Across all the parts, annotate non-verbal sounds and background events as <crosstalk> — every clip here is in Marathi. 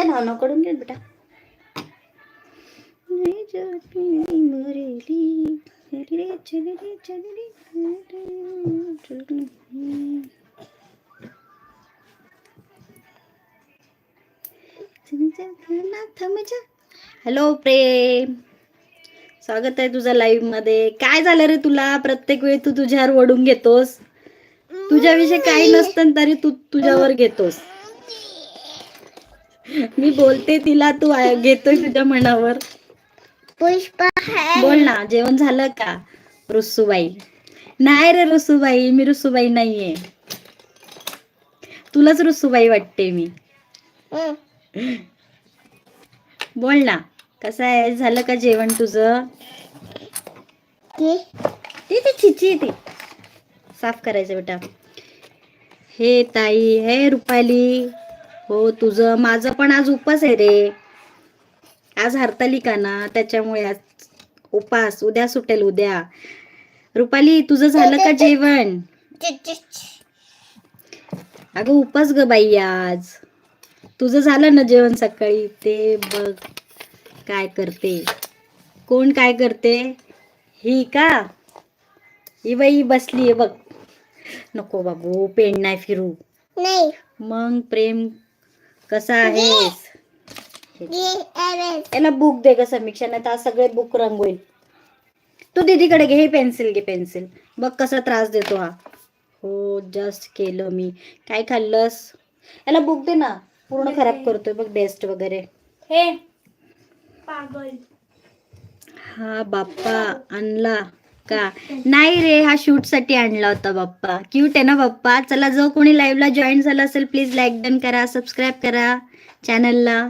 जा नाव नावकडून घे बेटा. मैं जाती मरेली चली रे चली रे चली रे चली. हॅलो प्रेम. स्वागत आहे तुझं लाईव्हमध्ये. काय झालं रे तुला? प्रत्येक वेळी तू तुझ्यावर ओढून घेतोस. तुझ्याविषयी काही नसतं तरी तू तुझ्यावर घेतोस. मी बोलते तिला तू घेतोय तुझ्या मनावर. पुष्पा बोल ना जेवण झालं का रुसूबाई? नाही रे रुसूबाई मी रुसूबाई नाहीये. तुलाच रुसूबाई वाटते मी. बोल ना कसं आहे? झालं का जेवण तुझं? ती ती छिची ती. साफ करायचं बेटा. हे ताई हे रुपाली. हो तुझं माझं पण आज उपास आहे रे. आज हरतालिका ना त्याच्यामुळे आज उपास. उद्या सुटेल उद्या. रुपाली तुझं झालं का जेवण? अगं उपास ग बाई आज. तुझं झालं ना जेवण सकाळी? ते बघ काय करते. कोण काय करते? ही का? ही बाई बसली बघ. नको बाबू पेन नाही फिरू. नाही. मग प्रेम कसा आहेस? याला बुक दे ग समीक्षा नाही तर आज सगळे बुक रंग होईल तू दीदीकडे घे हे पेन्सिल घे पेन्सिल बघ कसा त्रास देतो हा. हो जस्ट केलं मी. काय खाल्लंस? याला बुक दे ना. पूर्ण खराब करतोय बघ डेस्ट वगैरे. हे. पागल. हा बाप्पा आणला. का? नाही रे हा शूटसाठी आणला होता बाप्पा. क्यूट आहे ना बाप्पा? चला जो कोणी लाईव्हला जॉईन झाला असेल प्लीज लाईक डन करा सबस्क्राईब करा चॅनलला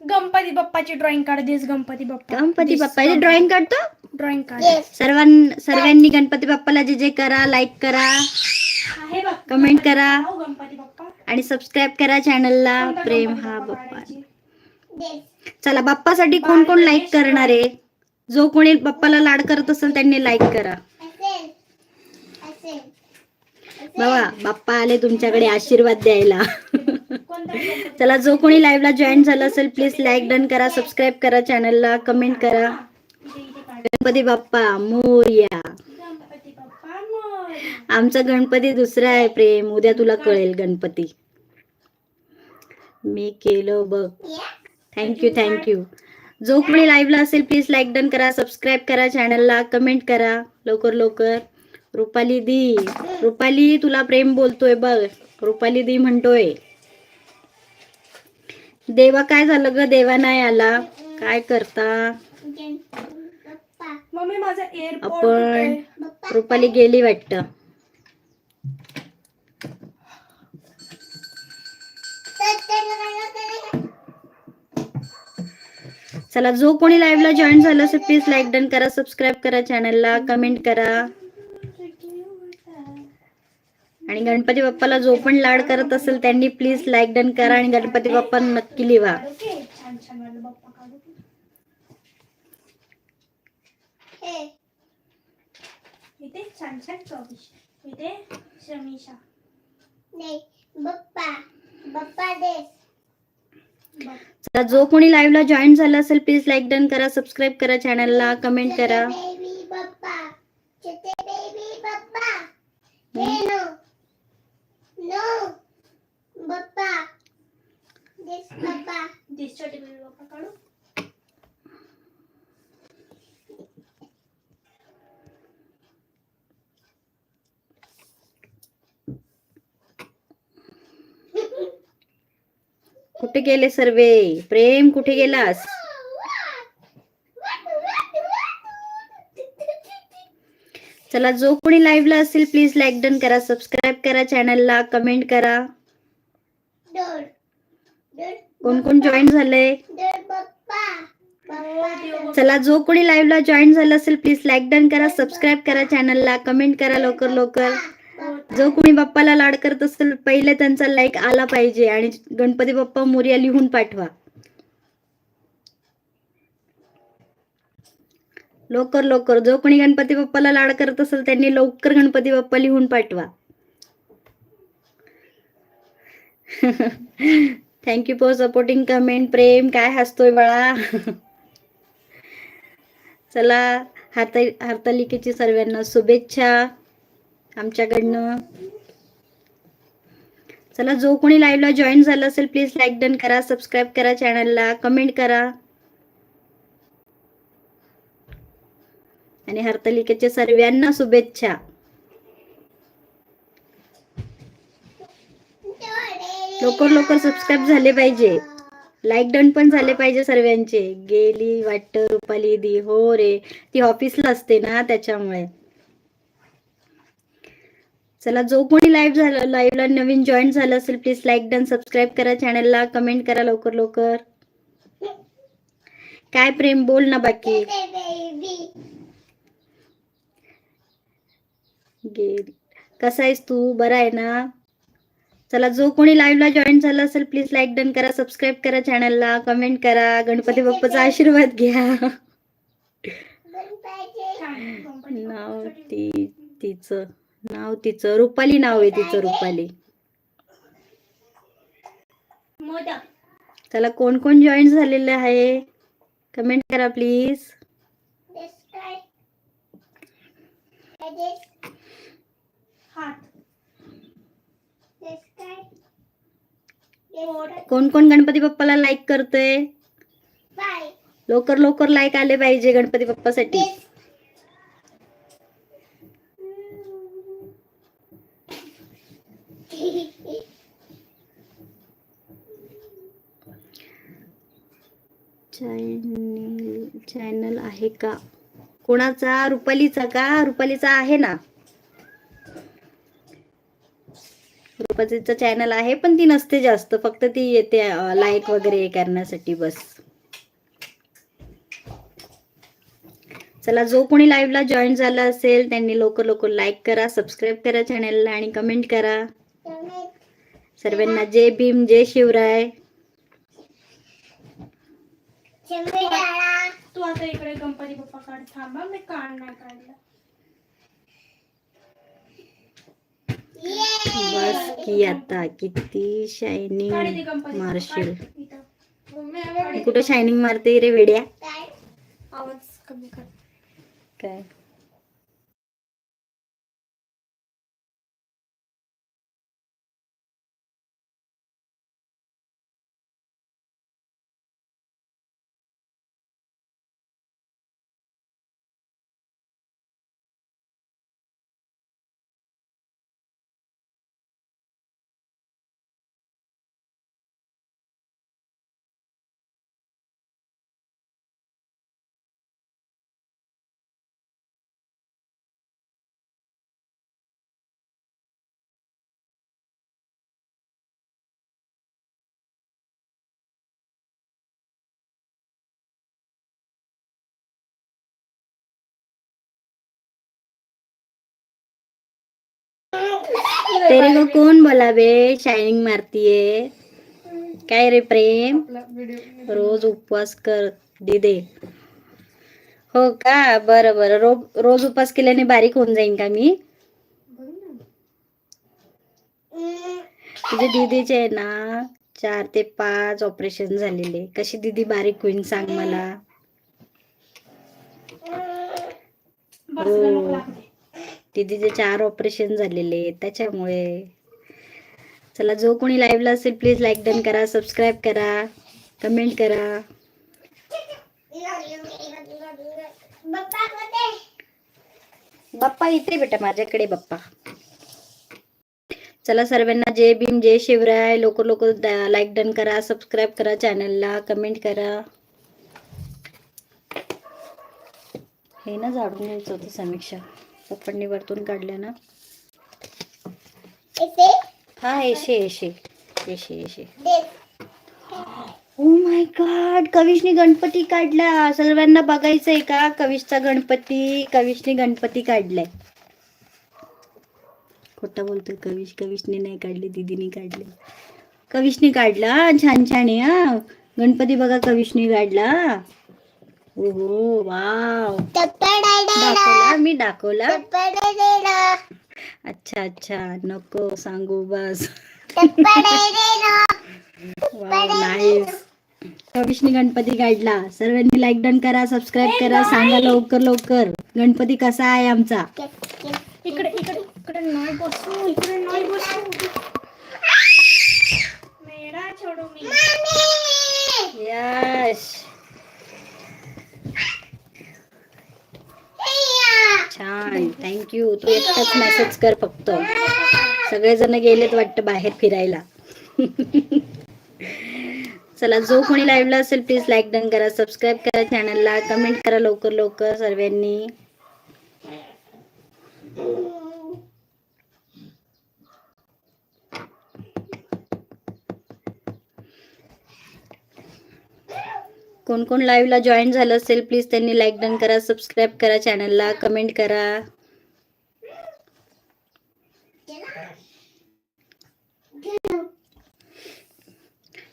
गणपती बाप्पाची ड्रॉइंग काढ दिस गणपती बाप्पा. गणपती बाप्पा ड्रॉइंग काढतो? ड्रॉइंग काढ. सर्वां सर्वांनी गणपती बाप्पाला जे जे करा लाईक करा. कमेंट करा. हो, गणपती बाप्पा. आणि सबस्क्राईब करा चॅनलला प्रेम हा बाप्पा चला बाप्पासाठी कोण कोण लाईक करणार आहे? जो कोणी बाप्पाला लाड करत असेल त्यांनी लाईक करा. बाबा बाप्पा आले तुमच्याकडे आशीर्वाद द्यायला. चला जो कोणी लाईव्हला जॉईन झाला असेल प्लीज लाईक डन करा सबस्क्राईब करा चॅनलला कमेंट करा. गणपती बाप्पा मोर्या. आमचा गणपती दुसरा आहे प्रेम. उद्या तुला कळेल गणपती. मी केलं बघ. थँक्यू थँक्यू जो कोणी लाईव्हला असेल प्लीज लाईक डन करा सबस्क्राईब करा चॅनलला कमेंट करा लवकर लवकर. रुपाली दी. रुपाली तुला प्रेम बोलतोय बघ. रुपाली दी म्हणतोय. देवा काय झालं ग? देवा नाही आला. काय करता? मम्मी माझा एअरपोर्ट आपण रुपाली गेली वाटतं. चला जो कोणी लाईव्हला जॉईन झालं असेल प्लीज लाईक डन करा सबस्क्राईब करा चॅनलला कमेंट करा. आणि गणपती बाप्पाला जो पण लाड करत असेल त्यांनी प्लीज लाईक डन करा आणि गणपती बाप्पा नक्की लिहा बाप्पा काढू इथे छान छान चौकश इथे शमीशा. बप्पा. बप्पा दे चला जो कोणी लाईव्हला जॉईन झाला असेल प्लीज लाईक डन करा सबस्क्राईब करा चॅनलला कमेंट करा. बेबी बप्पा छोटे baby Bappa no no Bappa this Bappa this छोटे बेबी बाप्पा काढू कुठे गेले सर्वे? प्रेम कुठे गेलास? चला जो कोणी लाईव्हला असेल प्लीज लाईक डन करा सबस्क्राईब करा चॅनलला कमेंट करा. कोण कोण जॉईन झालंय? चला जो कोणी लाईव्हला जॉईन झालं असेल प्लीज लाईक डन करा सबस्क्राईब करा चॅनलला कमेंट करा लवकर लवकर. जो कोणी बाप्पाला लाड करत असेल पहिले त्यांचा लाईक आला पाहिजे. आणि गणपती बाप्पा मोर्या लिहून पाठवा. लवकर लवकर. जो कोणी गणपती बाप्पाला लाड करत असेल त्यांनी लवकर गणपती बाप्पा लिहून पाठवा. Thank you for supporting comment Prem. काय हसतोय बाळा? <laughs> चला हात हरतालिकेची सर्वांना शुभेच्छा. आमच्याकडनं. चला जो कोणी लाईव्हला जॉईन झाला असेल प्लीज लाईक डन करा सबस्क्राईब करा चॅनलला कमेंट करा. आणि हरतालिकेच्या सर्वांना शुभेच्छा. लवकर लवकर सबस्क्राईब झाले पाहिजे. लाईक डन पण झाले पाहिजे सर्वांचे. गेली वाटतं रुपाली दी हो रे. ती ऑफिसला असते ना त्याच्यामुळे. चला जो कोणी लाईव्ह झालं लाईव्हला नवीन जॉईन झालं असेल प्लीज लाईक डन सबस्क्राईब करा चॅनलला कमेंट करा लवकर लवकर. काय प्रेम? बोल ना बाकी. कसा आहेस तू? बरा आहे ना? चला जो कोणी लाईव्हला जॉईन झाला असेल प्लीज लाईक डन करा सबस्क्राईब करा चॅनलला कमेंट करा. गणपती बाप्पाचा आशीर्वाद घ्या. नाव ती तिचं. नाव तिचं रुपाली नाव आहे तिचं रुपाली. त्याला कोण कोण जॉईन झालेलं आहे? कमेंट करा प्लीज. कोण कोण गणपती बाप्पाला लाईक करतोय. लवकर लवकर लाईक आले पाहिजे गणपती बाप्पासाठी. चॅनल चॅनल आहे का? कोणाचा? रुपालीचा का? रुपालीचा आहे ना? रुपालीचा चॅनल आहे पण ती नसते जास्त. फक्त ती येते लाईक वगैरे करण्यासाठी बस. चला जो कोणी लाईव्हला जॉईन झाला असेल त्यांनी लवकर लवकर लाईक करा सबस्क्राईब करा चॅनलला आणि कमेंट करा. सर्वांना जय भीम जय शिवराय. तू आता इकडे गणपती थांबा मी काढला. बस की आता किती शाइनिंग मार्शल. शायनिंग शाइनिंग मारशील कुठं शायनिंग मारते रे वेड्या? आवाज़ कमी कर. काय? तेरे को कोण बोला बे शायनिंग मारतीये. काय रे प्रेम? रोज उपवास कर दिदे हो का? बरं बरं. रो रोज उपवास केल्याने बारीक होऊन जाईन का मी. तुझे दीदीचे आहे ना चार ते पाच ऑपरेशन झालेले. कशी दीदी बारीक होईन सांग मला. हो. नको चार ऑपरेशन झालेले त्याच्यामुळे. चला जो कोणी लाईव्हला असेल प्लीज लाईक डन करा सबस्क्राईब करा कमेंट करा. बाप्पा बाप्पा इथे बेटा माझ्याकडे बाप्पा. चला सर्वांना जय भीम जय शिवराय. लोक लोक लाईक डन करा सबस्क्राईब करा चॅनलला कमेंट करा. हे ना झाडून घ्यायचं होतं समीक्षा. पप्पांनी वरतून काढल्या ना. हा येशे येशे. येशे येशे. ओ माय गॉड कविशने गणपती काढला. सर्वांना बघायचंय का? कविशचा गणपती कविशने गणपती काढलाय. खोटा बोलतोय कविश. कविशने नाही काढले दीदीने काढले. कविशने काढला छान छान आहे हा. गणपती बघा कविशने काढला. ओहो वाव. दाखवला मी दाखवला? अच्छा अच्छा नको सांगू बस. कविशने <laughs> गणपती काढला सर्वांनी लाईक डन करा सबस्क्राईब करा सांगा लवकर लवकर. गणपती कसा आहे आमचा? इकडे इकडे इकडे नाही बसू इकडे नाही बसू. मेरा छोडू मी यश छान. थँक्यू तू एकटाच मेसेज कर फक्त. सगळेजण गेलेत वाटतं बाहेर फिरायला. चला जो कोणी लाईव्हला असेल प्लीज लाईक डन करा. सबस्क्राईब करा चॅनलला कमेंट करा लवकर लवकर सर्वांनी. कोण कोण लाईव्हला जॉईन झालं असेल प्लीज त्यांनी लाईक डन करा सबस्क्राईब करा चॅनलला कमेंट करा.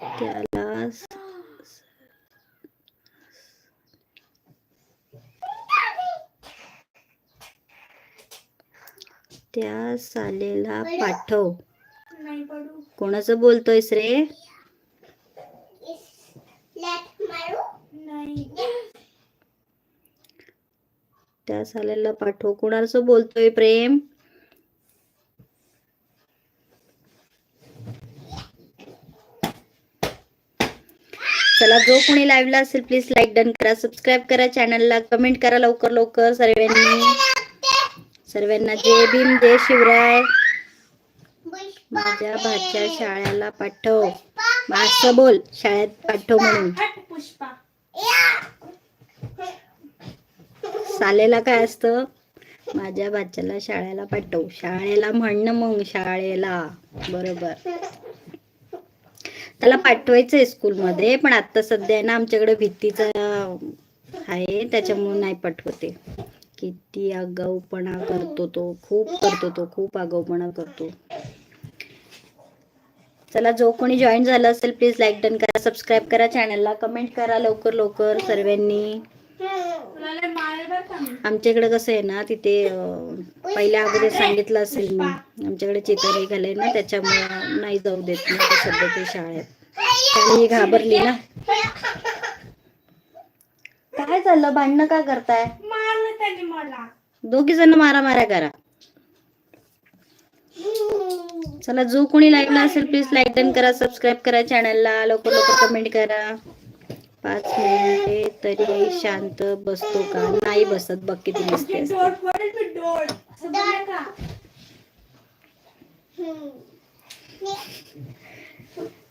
त्याला त्या सालेला पाठव. कोणाचं बोलतोयस रे नाही त्या सालेला पाठव. कोणाचं बोलतोय प्रेम? चला जो कोणी लाईव्हला असेल प्लीज लाईक डन करा. सबस्क्राईब करा चॅनलला कमेंट करा लवकर लवकर. सर्वांनी सर्वांना जय भीम जय शिवराय. माझ्या भाच्या शाळेला पाठव. असं बोल शाळेत पाठव म्हणून. पुष्पा. सालेला काय असतं? माझ्या बाच्याला शाळेला पाठव. शाळेला म्हणणं मग शाळेला. बरोबर. त्याला पाठवायचंय स्कूलमध्ये पण आता सध्या आहे ना आमच्याकडे भीतीचा आहे. त्याच्यामुळे नाही पाठवते. किती आगाऊपणा करतो तो. खूप करतो तो. खूप आगाऊपणा करतो. चला जो कोणी जॉईन झाला असेल प्लीज लाईक डन करा सबस्क्राईब करा. चॅनलला कमेंट करा लवकर लवकर सर्वांनी. आमच्याकडे कसं आहे ना तिथे पहिल्या अगोदर सांगितलं असेल मी. आमच्याकडे चित्र निघालंय ना त्याच्यामुळे नाही जाऊ देत ना सध्या ते शाळेत. ही घाबरली ना. काय झालं भांडणं का करताय? त्याने दोघी जण मारामाऱ्या करा. चला जो कोणी लाईव्हला असेल प्लीज लाईक डन करा सबस्क्राईब करा चॅनलला लवकर लवकर कमेंट करा. पाच मिनिटे तरी शांत बसतो का? नाही बसत बघ किती का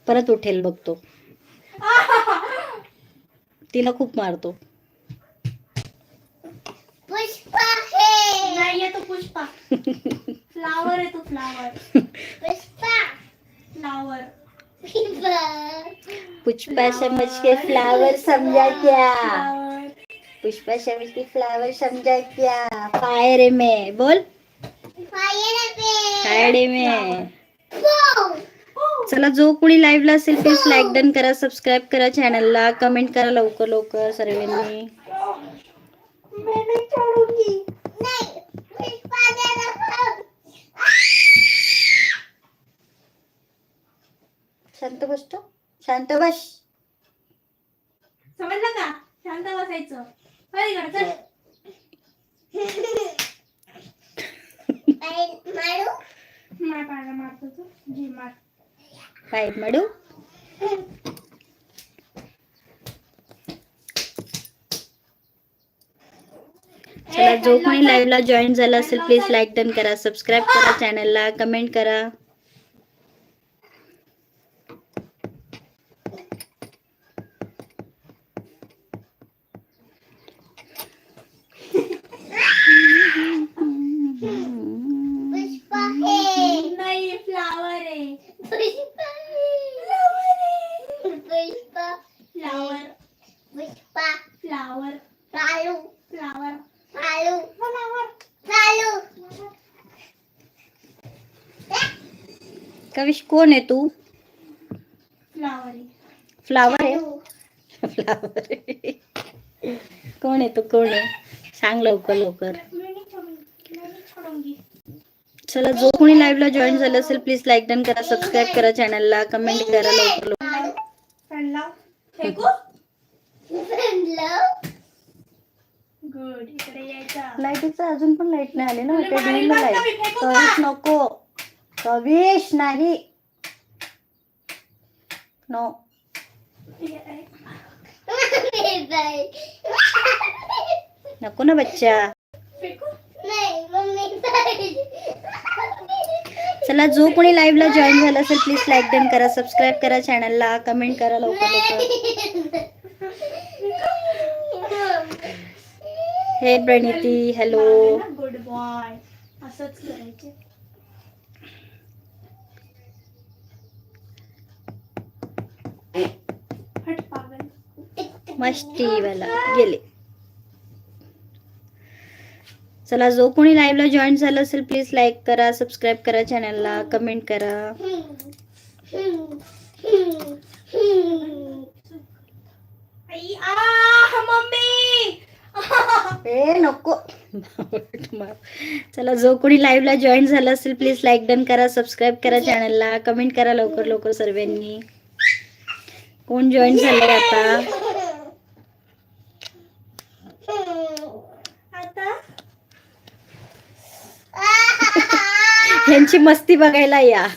परत उठेल बघतो <laughs> तिला खूप मारतो. पुष्पा हे नाही येतो पुष्पा. फ्लावर येतो फ्लावर पुष्पा. फ्लावर पुष्पा समझ के फ्लावर समझा क्या पुष्पा समझ के फ्लावर समझा क्या फायर में बोल फायर में चला जो कोणी लाईव्हला असेल प्लीज लाईक डन करा सबस्क्राईब करा चॅनलला कमेंट करा लवकर लवकर सर्वांनी मैं नहीं छोड़ूंगी शांत बसतो. शांत बस. समजलं का? शांत बसायचं. हरी गड चल. मार? पायाला मारतो तू जी मार. पाईप मडू चला जो कोणी लाईव्हला जॉईन झाला असेल प्लीज लाईक डन करा सबस्क्राईब करा चॅनलला कमेंट करा. फ्लावर चालू फ्लावर चालू फ्लावर चालू कविश कोण आहे तू? फ्लावर फ्लावर आहे? फ्लावर कोण आहे तू? कोण आहे? सांग लवकर लवकर. चला जो कोणी लाईव्हला जॉईन झालं असेल प्लीज लाईक डन करा सबस्क्राईब करा चॅनलला कमेंट करा लवकर. लाइट नाही आली ना ते का? कविश नको. कविश नाही. नो. नको ना बच्चा. फेकू नाही मम्मी चला जो कोणी लाईव्हला जॉईन झाला असेल प्लीज लाईक डन करा सबस्क्राईब करा चॅनलला कमेंट करा लवकर लवकर. हे प्रणिती हॅलो बॉय असंच करायचे. हट पागल. मस्ती वाला. गेले. चला जो कोणी लाईव्हला जॉईन झाला असेल प्लीज लाईक करा सबस्क्राईब करा चॅनलला कमेंट करा. आई आ मम्मी! ए नको. <laughs> चला जो कोणी लाईव्हला जॉईन झाला असेल प्लीज लाईक डन करा सबस्क्राईब करा चॅनलला कमेंट करा लवकर लवकर सर्वांनी. कोण जॉईन झालं आता? आता? यांची मस्ती बघायला या.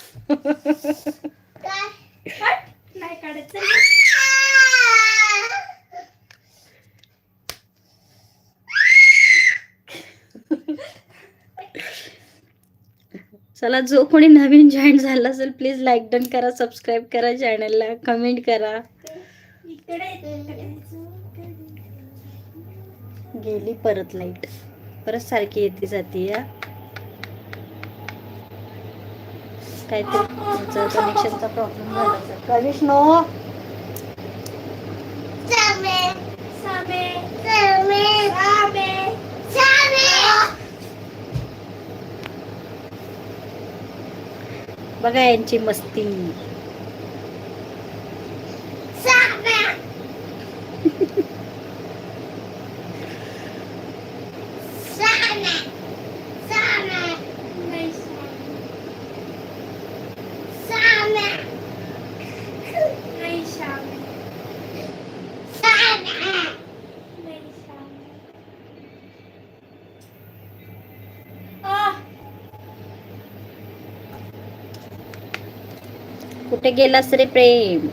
चला जो कोणी नवीन जॉईन झाला असेल प्लीज लाईक डन करा सबस्क्राईब करा चॅनलला कमेंट करा. गेली परत लाइट परत सारखी येते जाते या काहीतरी कनेक्शनचा प्रॉब्लेम झाला सामे सामे. बघा यांची मस्ती नाही कुठे गेलास रे Prem?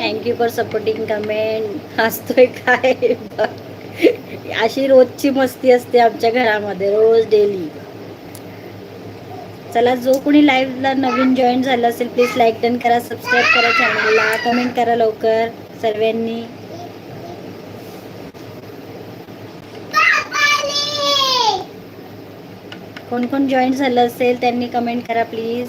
Thank you for supporting comment हसतोय काय? अशी रोजची मस्ती असते आमच्या घरामध्ये रोज डेली चला जो कोणी लाईव्हला नवीन जॉईन झाला असेल प्लीज लाईक डन करा सबस्क्राईब करा चॅनलला कमेंट करा लवकर सर्वांनी. कोण कोण जॉईन झालं असेल त्यांनी कमेंट करा प्लीज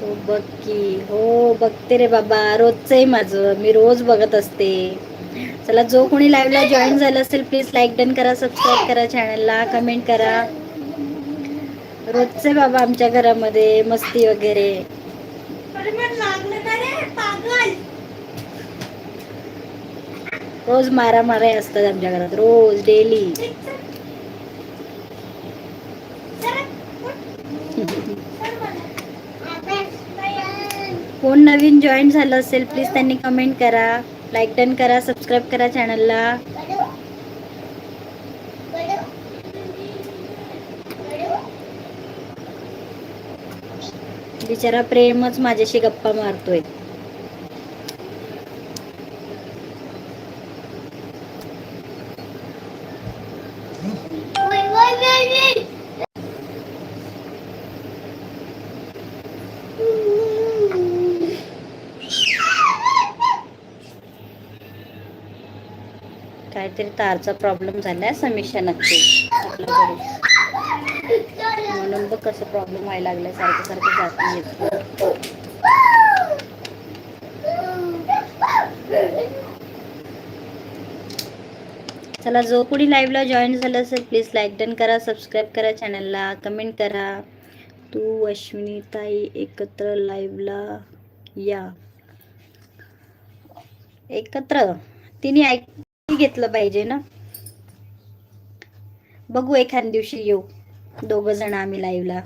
तू बघ की. हो बघते रे बाबा. रोजचं आहे माझं. मी रोज बघत असते. चला जो कोणी लाईव्हला जॉईन झालं असेल प्लीज लाईक डन करा सबस्क्राईब करा चॅनलला कमेंट करा. रोजचे बाबा आमच्या घरामध्ये. मस्ती वगैरे अरे मला लागलं का रे पागल रोज मारामाऱ्या असतात आमच्या घरात रोज डेली कोण नवीन जॉईन झालं असेल प्लीज त्यांनी कमेंट करा. लाईक डन करा सबस्क्राईब करा चॅनलला बिचारा प्रेमच माझ्याशी गप्पा मारतोय. तारचा प्रॉब्लेम झाला आहे समीक्षा नक्की. आपल्याकडे म्हणून बघ कसं प्रॉब्लेम व्हायला लागला सारखं सारखं जात नाही चला जो कोणी लाईव्हला जॉईन झालं असेल प्लीज लाईक डन करा सबस्क्राईब करा चॅनलला कमेंट करा. तू अश्विनी ताई एकत्र लाईव्हला या. एकत्र? तिने ऐक घेतलं पाहिजे ना? बघू एखाद दिवशी येऊ दोघ जण आम्ही लाईव्हला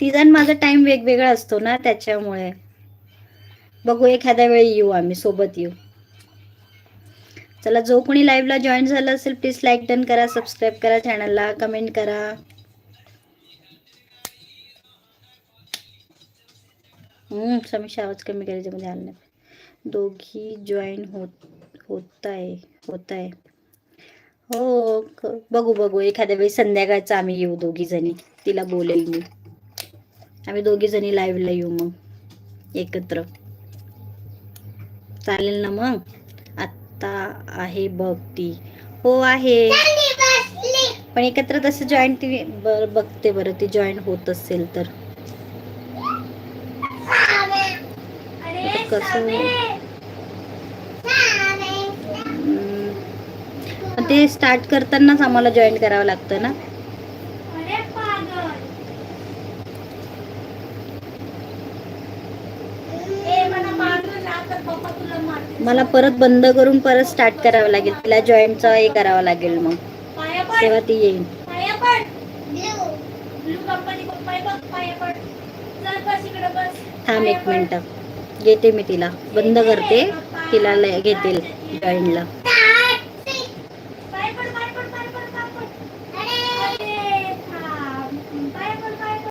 तिचा माझा टाइम वेगवेगळा असतो ना त्याच्यामुळे. बघू एखाद्या वेळी येऊ आम्ही सोबत येऊ. चला जो कोणी लाईव्हला जॉईन झालं असेल प्लीज लाईक डन करा सबस्क्राईब करा चॅनलला कमेंट करा. हम्म समीक्षा आवाज कमी करायचे म्हणजे आलं नाही. दोघी जॉईन होत होत आहे होत आहे हो बघू बघू. एखाद्या वेळी संध्याकाळचं आम्ही येऊ दोघी जणी तिला बोलेल मी. आम्ही दोघी जणी लाईव्हला येऊ मग एकत्र. चालेल ना मग? आत्ता आहे बघ ती. हो आहे. पण एकत्र तसं जॉईन ती बर बघते बरं. ती जॉईन होत असेल तर अरे आता कसं? ते स्टार्ट करतानाच आम्हाला जॉईन करावं लागतं ना? मला परत बंद करून परत स्टार्ट करावं लागेल. तिला जॉईनचं हे करावं लागेल मग. तेव्हा ती येईल. थांब एक. मिनिट. घेते मी तिला. बंद करते. तिला ल- घेतील जॉईनला